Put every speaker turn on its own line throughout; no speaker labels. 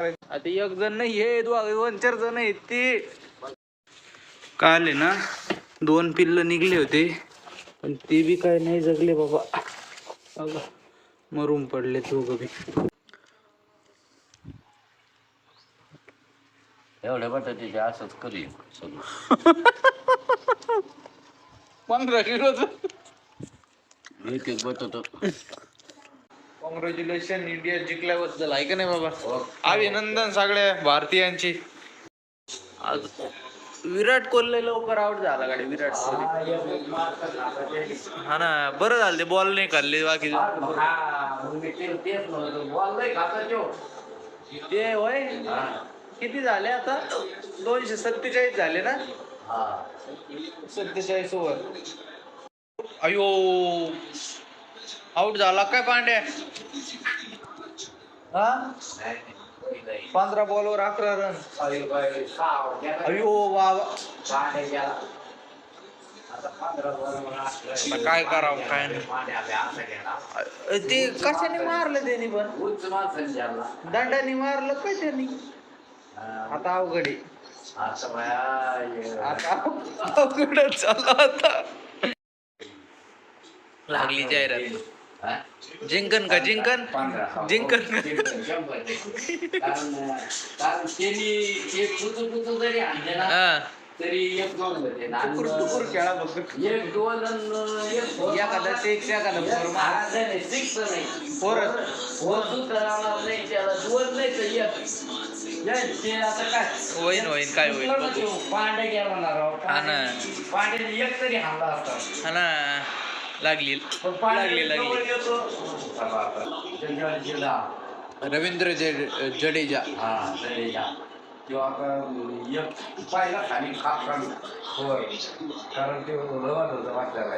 आता एक जण नाही हे दोन चार जण आहेत ते काल आहे ना दोन पिल्ल निघले होते. पण ते बी काय नाही जगले बाबा. मरून पडले दोघं बी.
एवढ्या बटाट्याचे असंच करी
पंधरा किलोच.
एक एक बटाट
कॉंग्रॅच्युलेशन इंडिया जिंकल्याबद्दल. आहे का नाही बाबा. अभिनंदन सगळ्या भारतीयांची. आज विराट कोहली लवकर आउट झाला गाडी विराट कोहली. हा ना बरं झालं ते बॉल नाही खाल्ले बाकी. ते होय? किती झाले आता? दोनशे सत्तेचाळीस झाले ना? सत्तेचाळीस ओव्हर अयो. आउट झाला काय पांड्या? हा? पंधरा बॉलवर अकरा रन. अयो बाबा. काय करावं काय नाही. ते कशाने मारलं त्यांनी पण? दंडाने मारलं काय त्यांनी? आता अवघड आहे. आता अवघड झालं आता. लागली जाहिरात. जिंकन का जिंकन जिंकन हा
तरी एक दोन होते ना.
टुकुर टुकुर खेळा बघ
एक दोन आणि एक दोन.
एखादा सिक्स एखादा फोर
नाही, नाही, six नाही.
फोर
फोर सुद्धा राहणार नाही त्याला दोन नाही तर एक. नाही, ते आता काय
होईन होईन काय होईल
कुठलं
बघू.
ते पांडे गेला.
हा ना.
पांड्याने एक तरी हाणला असता
हा ना लागली लागली लागली. रवींद्र जडे- जडेजा
हा या. किंवा आता एक पाहिला खाली खाप काढला. वर. कारण ते रवाज होतं वाटल्याला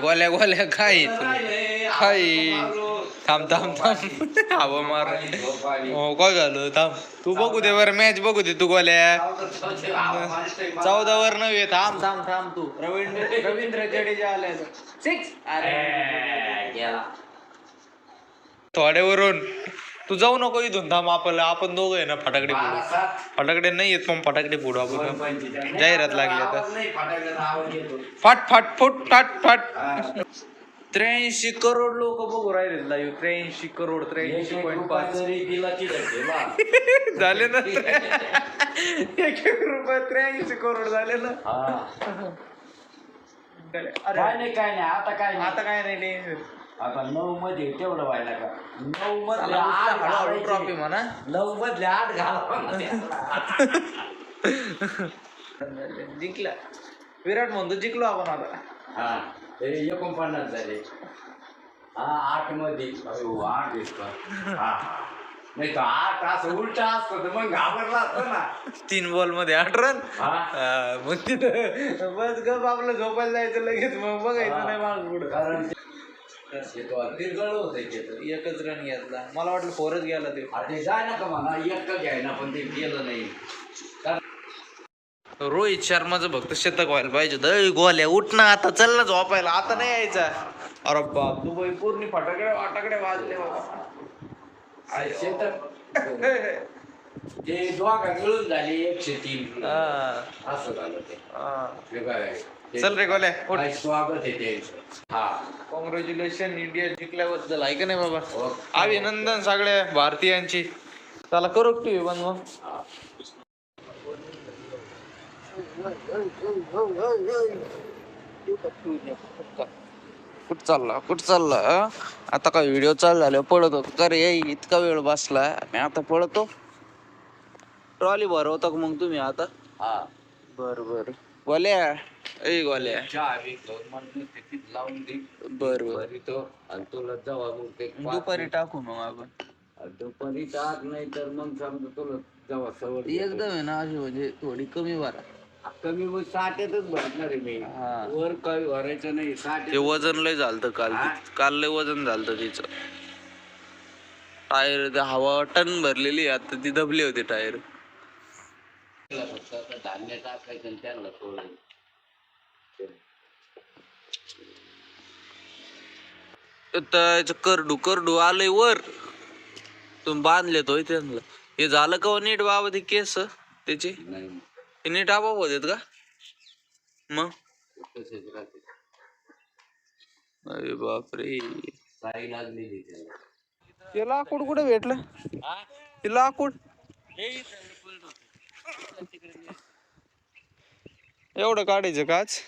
गोल्या गोल्या काय काय थांब थांब थांब. हवा मार. हो काय झालं? थांब. तू बघू दे बरं मॅच बघू दे तू गोल्या. चौदा वर नव्हे थांब थांब थांब तू. रवींद्र रवींद्र जडेजा आले सिक्स अरे.
गेला.
थोड्यावरून. तू जाऊ नको इथून थांब आपल्याला आपण दोघं आहे ना फटाकडे फोडू फटाकडे नाही येत पण फटाकडे फोडू आपण. जाहिरात लागली आता. फाट फाट फुट फाट फाट.
हा.
त्र्याऐंशी करोड लोक बघू राहिले लाईव्ह त्र्याऐंशी करोड
एक
त्र्याऐंशी
एक
पॉईंट
रुपया
पाच.
दिला ठेवा.
झाले ना एक एक रुपये त्र्याऐंशी करोड झाले ना.
हा.
अरे.
काय नाही काय नाही आता काय नाही.
आता काय नाही
आता नऊ मध्ये तेवढं व्हायला का? नऊ मधले आठ
हळूहळू ट्रॉफी
घालायचे.
म्हणा.
नऊ मधले आठ घाला
जिंकला. विराट म्हणतो जिंकलो आपण आता.
हा. हे एकोणपन्नास झाले? हा आठमध्ये. अयो, आठ दिसतो हा नाही तर आठ असं उलट असतं तर मग घाबरला असतं ना.
तीन बॉलमध्ये आठ रन
हा.
मग तिथं बस गप आपलं झोपायला जायचं लगेच मग बघायचं नाही माग पुढं.
कारण ते- ते तो तिरगळ होते ते तर.
एकच रन घेतला. मला वाटलं फोरच गेला ते.
अरे ते जाय ना का म्हणा एक घ्यायना पण ते गेलं नाही.
रोहित शर्माचं फक्त शतक व्हायला पाहिजे दय गोल्या उठ ना आता चल ना झोपायला. आता नाही यायचा. अरे बाप दुबई पूर्ण फटाकडे वाटाकडे वाजले बाबा.
ते दोघा मिळून झाले एकशे तीन. असं झालं ते.
हा. चल रे गोल्या उठ.
काय स्वागत आहे त्यांचं हा.
कॉंग्रॅच्युलेशन इंडिया जिंकल्याबद्दल. आहे का नाही बाबा.
हो.
अभिनंदन सगळ्या भारतीयांची. चला करू टीव्ही बंद मग. कुठ चालला? कुठ चालला? आता काय व्हिडिओ चालू झाले पळतो. कर ये इतका वेळ बसला. मी आता पळतो. ट्रॉली भरवता का मग तुम्ही आता?
हा.
बर बर. गोल्या ए गोल्या
लावून दे.
बर बर.
तो आणि तुला जेव्हा मग ते
दुपारी टाकू मग आपण.
दुपारी टाक नाही तर मग समजा तुला जेव्हा सवय
एकदम आहे ना अशी म्हणजे थोडी कमी भरा.
कमी मग साठ्यातच भरणार आहे मी.
हा.
वर काही भरायचं नाही साठ
ते वजन लय झालत काल.
हा?
काल लय वजन झालत तिचं. टायर हवा टन भरलेली आता ती दबली होती टायर.
फक्त आता धान्य टाकायचं आणि त्यांना सोडायचं
त्याचं करडू करडू आलंय वर. तुम्ही बांधले तो त्यांना. हे झालं का हो नीट बाबा ते केस? त्याचे?
नाही.
नीट आपोआप देत का? मग अरे बापरे
साई लागलेली त्याला
ते लाकूड कुठे भेटलं? ते लाकूड. एवढं काढायचं काच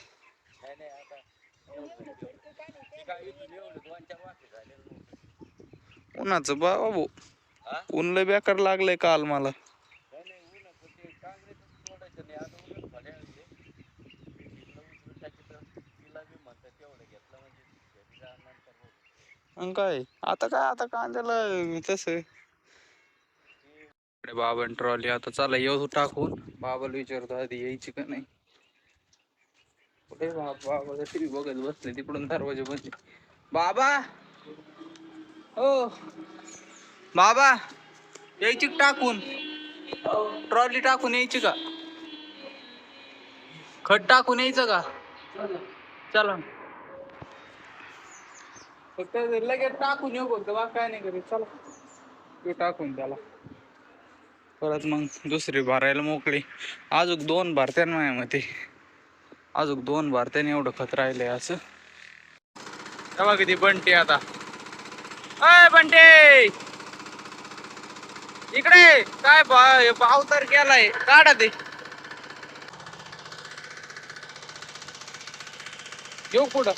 उन्हाचं बा बाबू? ऊन लय बेकार लागलंय काल मला. अन काय? आता काय? आता कांद्याला तस. बाबा ट्रॉली आता चला येऊ टाकून. बाबाला विचारतो आधी यायची का नाही? कुठे बाबा? बाबा टीव्ही बघत बसले तिकडून दरवाजे बसले बाबा! हो. बाबा यायची टाकून? ट्रॉली टाकून यायची का? खट टाकून यायचं का? चला. फक्त लगेच टाकून येऊ फक्त बा काय नाही करीत चला. तू टाकून त्याला. परत मग दुसरी भरायला मोकळी. अजून दोन भरत्या माझ्या मते अजून दोन भारत्याने एवढं खत राहिलंय असं. तेव्हा किती बंटी आता. अय बंटे! इकडे काय बा- भाव तर केलाय काढा ते. येऊ कुठं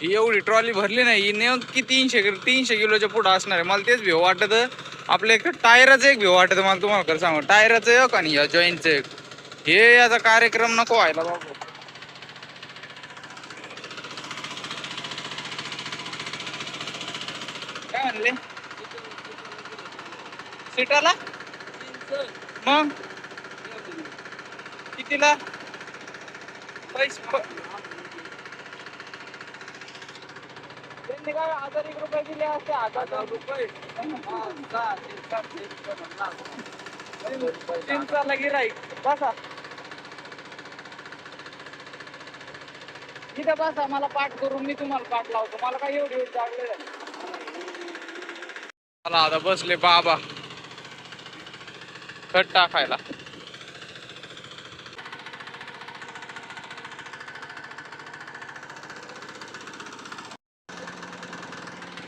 एवढी ट्रॉली भरली नाही ही नेमकी तीनशे किलो तीनशे किलोच्या पुढं असणार आहे. मला तेच भेव वाटत. आपल्या एक टायराचं एक भेव वाटत मला तुम्हाला खरं सांगू. टायराचं एक आणि या जॉईंटचं एक. हे याचा कार्यक्रम नको व्हायला बाबा. काय म्हणले? सीटाला? मग? कितीला? पैसे त्यांनी काय हजार एक रुपये दिले असते हजार रुपये. चिंचाला गिराईक बसा. इथं बसा मला पाठ करून मी तुम्हाला पाठ लावतो. मला काय एवढी वेळ लागले? मला आता बसले बाबा. खत टाकायला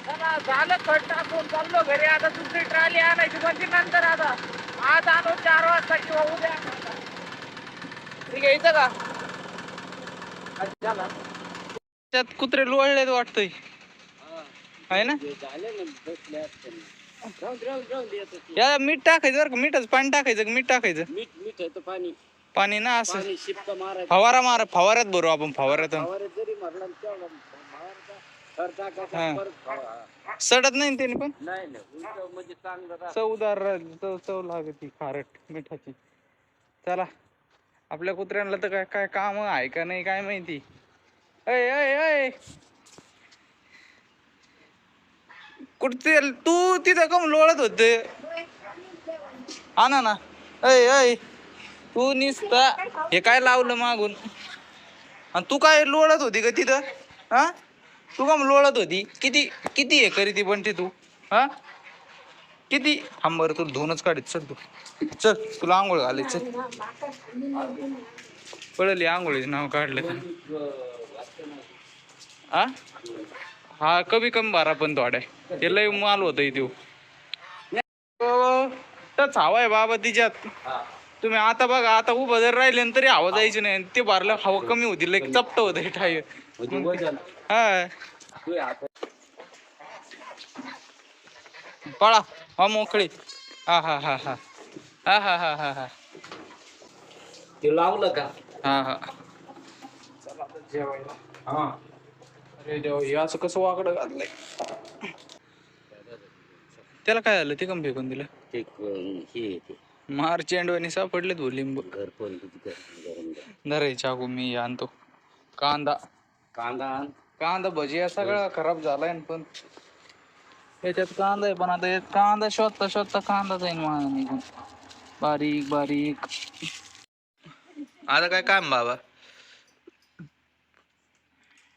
चला, झालं खत टाकून चाललो घरी. आता दुसरी ट्रॉली आणायची म्हणजे नंतर आता. आज आणू चार वाजता किंवा उद्या. ठीक आहे इथं का? त्यात कुत्रे लोळलेत वाटतंय. आहे ना? या मीठ टाकायचं बरं का? मीठच पाणी टाकायचं का? मीठ टाकायचं?
मीठ मीठ आहे पाणी.
पाणी ना असं. फवारा मार फवाऱ्यात भरू आपण फवाऱ्यात
जरी मारला
हा. सडत नाही ना त्याने पण?
नाही म्हणजे चांगलं.
चवदार चव चव लागती खारट मिठाची. चला आपल्या कुत्र्यांना तर काय काय काम आहे का नाही काय माहिती? अय अय अय कुठते तू तिथं कम लोळत होते? आणा ना अय अय तू निसता हे काय लावलं मागून? आणि तू काय लोळत होती का तिथं? हा? तू कम लोळत होती? किती किती हे करी ती बनते तू? हा? किती? थांब बरं तुला धुवूनच काढत. चल तू. चल तुला आंघोळ घाले चल. पळली आंघोळीचं नाव काढलं तर हा हा कमी कमी बारा पण थोड्या ते लय माल होत तो टच हवा आहे बाबा तिच्यात. तुम्ही आता बघा आता उभं जर राहिले ना तरी हवा जायची नाही. ते भरलं हवा कमी होती लय चपट होत टायर.
वजन
हा.
तू हे
पळा हा मोकळी. हा हा हा हा. हा हा हा हा हा.
ते लावलं का?
हा हा. चला आता जेवायला हा. अरे देवा हे असं कसं वाकडं घातलंय? त्याला काय झालं? ते कम फेकून दिलं?
ते हे
मार्च एंडवानी सापडलेत भो लिंबू.
घर पण किती गरम गरम गरम.
धराय चाकू मी आणतो. कांदा.
कांदा.
कांदा भजी सगळं खराब झालाय ना पण. याच्यात कांदा आहे पण आता यात कांदा शोधता शोधता कांदा जाईन मला निघून. बारीक बारीक.
आता काय काम बाबा?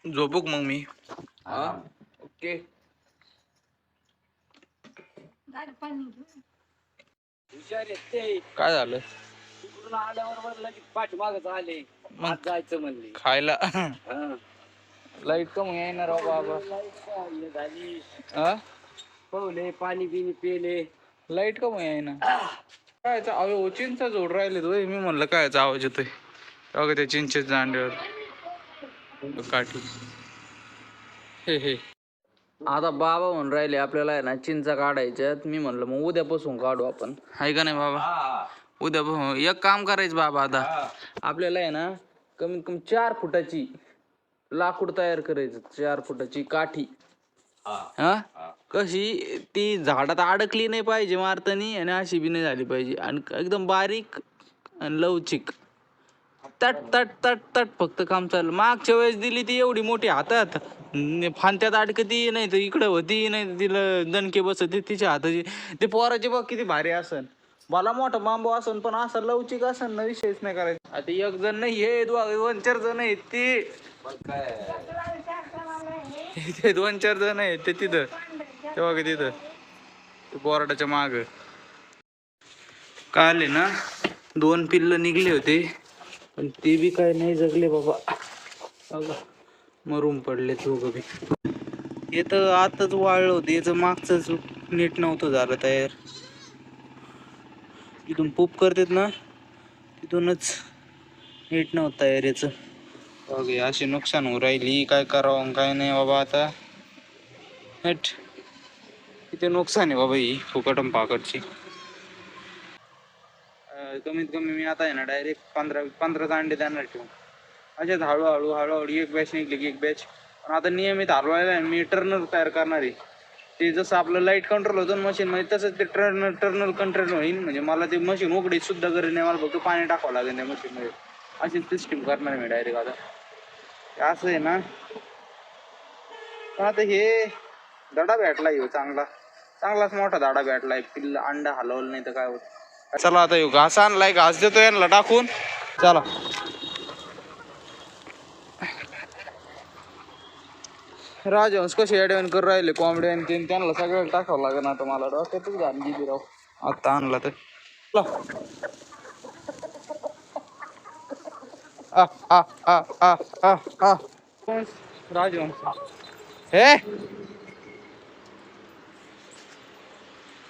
झोपूक मग मी.
हा.
ओके.
हुशार आहेत ते.
काय झालं?
तिकडून आल्याबरोबर लगेच पाठीमागच आले.
मग-
आज जायचं म्हणले.
खायला.
हा.
लाइट कमी येणार राव बाबा.
झाली
हा?
पवले पाणी बिनी पेले.
लाइट कमी येईना काय अहो चिंचा जोड राहिले तो
मी म्हणलं काय आवाज येतोय. बघा त्या चिंचेच दांड्यावर. काठी. हे हे.
आता बाबा म्हणून राहिले आपल्याला आहे ना चिंचा काढायच्यात मी म्हणलं मग उद्यापासून काढू आपण.
आहे का नाही बाबा. उद्या. एक काम करायचं बाबा आता.
आपल्याला आहे ना कमीत कमी चार फुटाची लाकूड तयार करायचं चार फुटाची काठी.
हा.
हा? कशी? ती झाडात अडकली नाही पाहिजे मारतानी आणि अशी बी नाही झाली पाहिजे. आणि एकदम बारीक आणि लवचिक. तट तट तट तट फक्त काम चाललं. मागच्या वेळेस दिली ती एवढी मोठी हातात. फांत्यात अडकती नाही तर इकडं होती नाही तिला दणके बसत तिच्या हाताची. ते पोराचे बघ किती भारी असन. मला मोठा बांबू असन पण असं लवचिक असन ना विषयच नाही करायचा. आता एक जण नाही हे दोन चार जण आहेत ते.
ते दोन चार जण आहेत. ते तिथं. ते बघा तिथं. ते बोराडाच्या माग. काल आहे ना दोन पिल्ल निघले होते. पण ते बी काय नाही जगले बाबा. मरून पडले दोघं बी. येत आताच वाळलं होतं. याचं मागचंच नीट नव्हतं झालं तयार. तिथून पूप करतात ना तिथूनच नीट नव्हतं तयार याचं. बघ अशी नुकसान होऊ राहिली काय करावं काय नाही बाबा आता. हट. किती नुकसान आहे बाबा ही फुकटम पाकटची. कमीत कमी मी आता आहे ना डायरेक्ट पंधरा पंधरा अंडे देणार ठेवून. असेच हळूहळू हळूहळू एक बॅच निघली की एक बॅच पण आता नियमित हलवायला आहे ना, मी टर्नर तयार करणार आहे. ते जसं आपलं लाइट कंट्रोल होतं मशीन मशीनमध्ये तसंच ते टर्नर टर्नल कंट्रोल होईल. म्हणजे मला ते मशीन उघडीत सुद्धा गरज नाही मला फक्त पाणी टाकावं लागेल त्या मशीनमध्ये अशी सिस्टीम करणार आहे मी डायरेक्ट आता. असं आहे ना. पण आता हे दडा भेटला येऊ हो चांगला. चांगलाच मोठा दाडा भेटलाय. पिल्ल अंडा हलवलं नाही तर काय होत. चला आता येऊ घास आणलाय. घास देतो यांना टाकून. चला. राजहंस कसे ॲडवॅन करून राहिले कॉमेडी आणि ते त्यांना सगळं टाकावं लागेल आता मला. डॉक्टर घाल गेली राव. आता आणला तर. चला. हे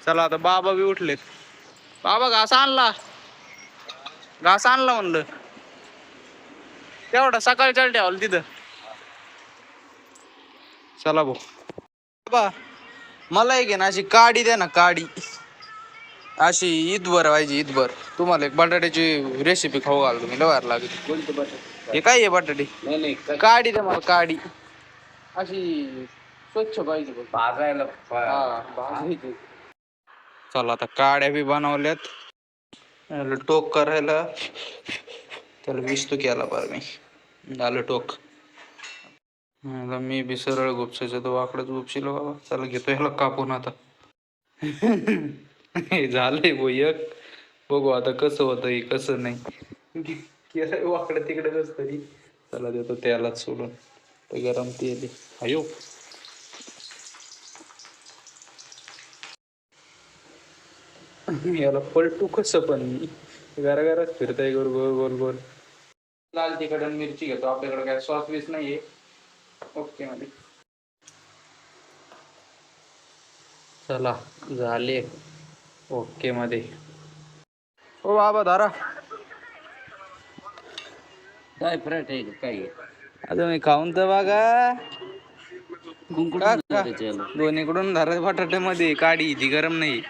चला आता बाबा बी उठलेत. बाबा घास आणला. घास आणला म्हणलं. तेवढा सकाळी चल ठेवलं तिथं. चला भाऊ. बाबा मला एक आहे ना अशी काडी द्या ना काडी. अशी ईदभर व्हायची ईदभर तुम्हाला एक बटाट्याची रेसिपी खाऊ घालतो मी लवार लागेल.
कोणतं
हे काय आहे बटाटे?
नाही नाही
काडी द्या मला काडी. अशी स्वच्छ पाहिजे बघ.
भाजायला
हा, भाजायची. चला आता काड्या बी बनवल्यात. याला टोक करायला. त्याला विस्तू केला बरं मी. झालं टोक. मी बी सरळ गुपसायचं तर वाकडच गुपशील बाबा. चला घेतो ह्याला कापून आता. झालंय भो एक. बघू आता कसं होतं कसं नाही. केलंय वाकडं तिकडे कस तरी. चला देतो त्यालाच सोडून. गरम तेल आहे. याला पलटू कसं पण. घराघरात फिरताय गोल गोल गोल गोल. लाल तिखट आणि मिरची घेतो. आपल्याकडे काय सॉस बीस नाहीये. ओके मध्ये चला झाले. ओके मध्ये ओ बाबा धारा
काय फ्रेट आहे का? काय?
आता मी खाऊन तर बघा. दोन्हीकडून धारा बटाटे मध्ये काडी ती गरम नाही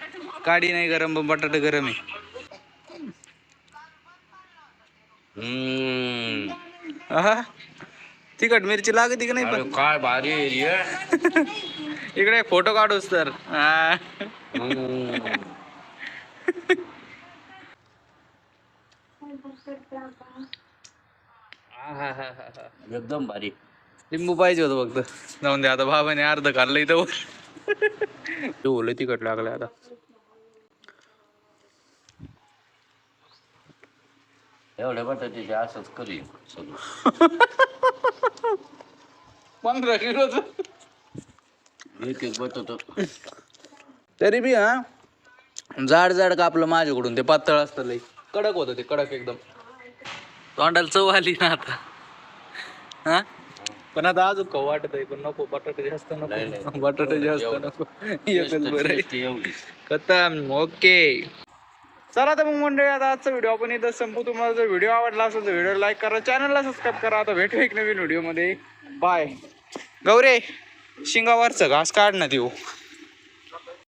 काडी नाही गरम पण बटाटे गरम आहे
हम्म.
आहा. तिखट मिरची लागते की नाही
अरे
पण
काय भारी आहे रे.
इकडे एक फोटो काढूस तर हा.
हम्म.
एकदम भारी.
लिंबू पाहिजे होतं फक्त. जाऊन दे आता. बाबाने अर्ध खाल्लं इथं वर. ओलं तिखट लागलं आता.
एवढ्या बटाट्याचे असंच करी सगळं.
पंधरा किलोच
एक एक बटाट.
तरी बी हा जाड जाड कापलं माझ्याकडून. ते पातळ असतं लई. कडक होतं ते कडक एकदम. तोंडाला चव आली ना आता. हा? पण आता अजून खाऊ वाटत आहे पण नको बटाटे जास्त नको. बटाटे जास्त नको. एकच बरं. आहे.
एवढी.
खतम. ओके. चला तर मग मंडळी आता आजचा व्हिडिओ आपण इथं संपू तुम्हाला जर व्हिडिओ आवडला असेल तर व्हिडिओ लाईक करा. चॅनलला सबस्क्राईब करा. आता भेटू एक नवीन व्हिडिओमध्ये बाय गौरे शिंगावरचं घास काढ ना देऊ.